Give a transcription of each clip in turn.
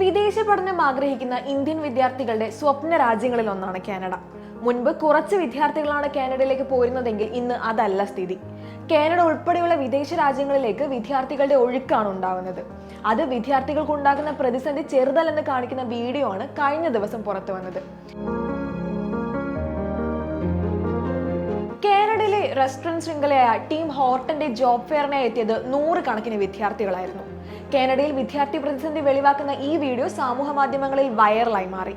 വിദേശ പഠനം ആഗ്രഹിക്കുന്ന ഇന്ത്യൻ വിദ്യാർത്ഥികളുടെ സ്വപ്ന രാജ്യങ്ങളിൽ ഒന്നാണ് കാനഡ. മുൻപ് കുറച്ച് വിദ്യാർത്ഥികളാണ് കാനഡയിലേക്ക് പോരുന്നതെങ്കിൽ ഇന്ന് അതല്ല സ്ഥിതി. കാനഡ ഉൾപ്പെടെയുള്ള വിദേശ രാജ്യങ്ങളിലേക്ക് വിദ്യാർത്ഥികളുടെ ഒഴുക്കാണ് ഉണ്ടാകുന്നത് അത് വിദ്യാർത്ഥികൾക്ക് ഉണ്ടാകുന്ന പ്രതിസന്ധി ചെറുതല്ലെന്ന് കാണിക്കുന്ന വീഡിയോ ആണ് കഴിഞ്ഞ ദിവസം പുറത്തു വന്നത്. കാനഡയിലെ റെസ്റ്റോറന്റ് ശൃംഖലയായ ടീം ഹോർട്ടന്റെ ജോബ് ഫെയറിനായി എത്തിയത് നൂറുകണക്കിന് വിദ്യാർത്ഥികളായിരുന്നു. കാനഡയിൽ വിദ്യാർത്ഥി പ്രതിസന്ധി വെളിവാക്കുന്ന ഈ വീഡിയോ സാമൂഹ മാധ്യമങ്ങളിൽ വൈറലായി മാറി.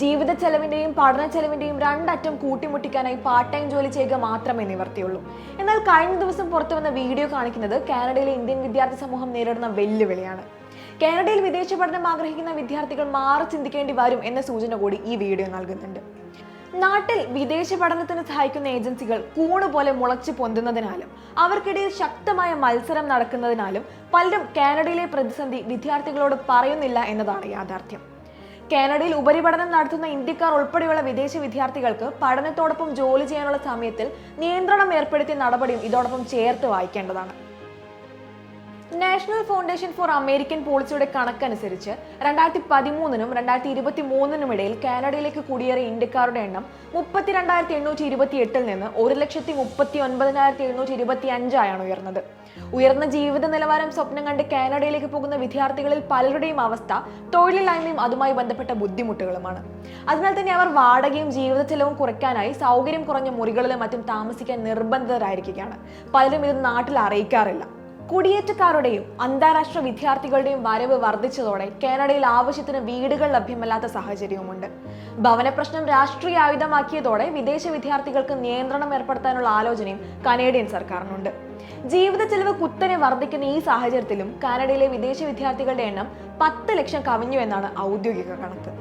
ജീവിത ചെലവിന്റെയും പഠന ചെലവിന്റെയും രണ്ടറ്റം കൂട്ടിമുട്ടിക്കാനായി പാർട്ട് ടൈം ജോലി ചെയ്യുക മാത്രമേ നിവർത്തിയുള്ളൂ. എന്നാൽ കഴിഞ്ഞ ദിവസം പുറത്തു വന്ന വീഡിയോ കാണിക്കുന്നത് കാനഡയിലെ ഇന്ത്യൻ വിദ്യാർത്ഥി സമൂഹം നേരിടുന്ന വെല്ലുവിളിയാണ്. കാനഡയിൽ വിദേശ പഠനം ആഗ്രഹിക്കുന്ന വിദ്യാർത്ഥികൾ മാറി ചിന്തിക്കേണ്ടി വരും എന്ന സൂചന കൂടി ഈ വീഡിയോ നൽകുന്നുണ്ട്. നാട്ടിൽ വിദേശ പഠനത്തിന് സഹായിക്കുന്ന ഏജൻസികൾ കൂണ് പോലെ മുളച്ചു പൊന്തുന്നതിനാലും അവർക്കിടയിൽ ശക്തമായ മത്സരം നടക്കുന്നതിനാലും പലരും കാനഡയിലെ പ്രതിസന്ധി വിദ്യാർത്ഥികളോട് പറയുന്നില്ല എന്നതാണ് യാഥാർത്ഥ്യം. കാനഡയിൽ ഉപരിപഠനം നടത്തുന്ന ഇന്ത്യക്കാർ ഉൾപ്പെടെയുള്ള വിദേശ വിദ്യാർത്ഥികൾക്ക് പഠനത്തോടൊപ്പം ജോലി ചെയ്യാനുള്ള സമയത്തിൽ നിയന്ത്രണം ഏർപ്പെടുത്തിയ നടപടിയും ഇതോടൊപ്പം ചേർത്ത് വായിക്കേണ്ടതാണ്. നാഷണൽ ഫൗണ്ടേഷൻ ഫോർ അമേരിക്കൻ പോളിസിയുടെ കണക്കനുസരിച്ച് രണ്ടായിരത്തി പതിമൂന്നിനും രണ്ടായിരത്തി ഇരുപത്തി മൂന്നിനും ഇടയിൽ കാനഡയിലേക്ക് കുടിയേറിയ ഇന്ത്യക്കാരുടെ എണ്ണം മുപ്പത്തിരണ്ടായിരത്തി എണ്ണൂറ്റി ഇരുപത്തി എട്ടിൽ നിന്ന് ഒരു ലക്ഷത്തി മുപ്പത്തി ഒൻപതിനായിരത്തി എഴുന്നൂറ്റി ഇരുപത്തി അഞ്ചായാണ് ഉയർന്നത്. ഉയർന്ന ജീവിത നിലവാരം സ്വപ്നം കണ്ട് കാനഡയിലേക്ക് പോകുന്ന വിദ്യാർത്ഥികളിൽ പലരുടെയും അവസ്ഥ തൊഴിലില്ലായ്മയും അതുമായി ബന്ധപ്പെട്ട ബുദ്ധിമുട്ടുകളുമാണ്. അതിനാൽ തന്നെ അവർ വാടകയും ജീവിത ചെലവും കുറയ്ക്കാനായി സൗകര്യം കുറഞ്ഞ മുറികളിലും മറ്റും താമസിക്കാൻ നിർബന്ധിതരായിരിക്കുകയാണ്. പലരും ഇത് നാട്ടിൽ അറിയിക്കാറില്ല. കുടിയേറ്റക്കാരുടെയും അന്താരാഷ്ട്ര വിദ്യാർത്ഥികളുടെയും വരവ് വർദ്ധിച്ചതോടെ കാനഡയിൽ ആവശ്യത്തിന് വീടുകൾ ലഭ്യമല്ലാത്ത സാഹചര്യവുമുണ്ട്. ഭവന പ്രശ്നം രാഷ്ട്രീയ ആയുധമാക്കിയതോടെ വിദേശ വിദ്യാർത്ഥികൾക്ക് നിയന്ത്രണം ഏർപ്പെടുത്താനുള്ള ആലോചനയും കനേഡിയൻ സർക്കാരിനുണ്ട്. ജീവിത ചെലവ് കുത്തനെ വർദ്ധിക്കുന്ന ഈ സാഹചര്യത്തിലും കാനഡയിലെ വിദേശ വിദ്യാർത്ഥികളുടെ എണ്ണം പത്ത് ലക്ഷം കവിഞ്ഞു എന്നാണ് ഔദ്യോഗിക കണക്ക്.